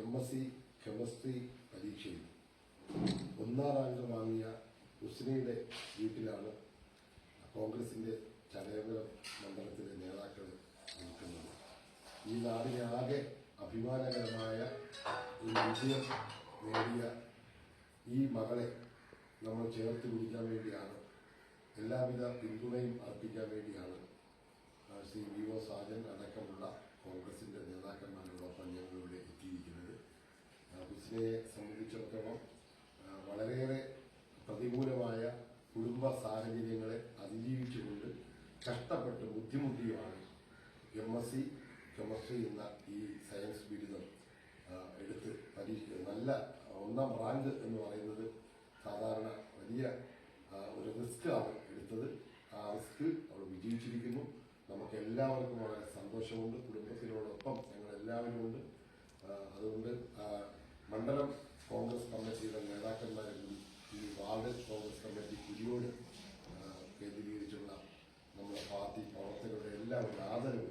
M S C chemistry പരീക്ഷയിൽ ഒന്നാം rank വാങ്ങിയ ഉസ്നയുടെ വീട്ടിലാണ് കോൺഗ്രസിന്റെ ചടയമംഗലം മണ്ഡലത്തിലെ നേതാക്കൾ നിൽക്കുന്നത്. ഈ നാടിനെ ആകെ അഭിമാനകരമായ വിജയം നേടിയ ഈ മകളെ നമ്മൾ ചേർത്ത് പിടിക്കാൻ വേണ്ടിയാണ് എല്ലാവിധ പിന്തുണയും അർപ്പിക്കാൻ വേണ്ടിയാണ് ശ്രീ വി ഒ സാജൻ അടക്കമുള്ള ആ, ഹുസ്നയെ സംബന്ധിച്ചിടത്തോളം വളരെയേറെ പ്രതികൂലമായ കുടുംബ സാഹചര്യങ്ങളെ അതിജീവിച്ചുകൊണ്ട് കഷ്ടപ്പെട്ട് ബുദ്ധിമുട്ടിയുമാണ് എം എസ് സി കെമിസ്ട്രി എന്ന ഈ സയൻസ് ബിരുദം എടുത്ത് പരീക്ഷ നല്ല ഒന്നാം റാങ്ക് എന്ന് പറയുന്നത് സാധാരണ വലിയ ഒരു റിസ്ക് ആണ് എടുത്തത്. ആ റിസ്ക് അവൾ വിജയിച്ചിരിക്കുന്നു. നമുക്ക് എല്ലാവർക്കും വളരെ സന്തോഷമുണ്ട്. കുടുംബത്തിനോടൊപ്പം ഞങ്ങൾ എല്ലാവരും ഉണ്ട് അതുകൊണ്ട് മണ്ഡലം കോൺഗ്രസ് കമ്മിറ്റിയുടെ നേതാക്കന്മാരെ ഈ വാർഡ് കോൺഗ്രസ് കമ്മിറ്റി കുരിയോട് കേന്ദ്രീകരിച്ചുള്ള നമ്മുടെ പാർട്ടി പ്രവർത്തകരുടെ എല്ലാവരുടെ ആദരവ്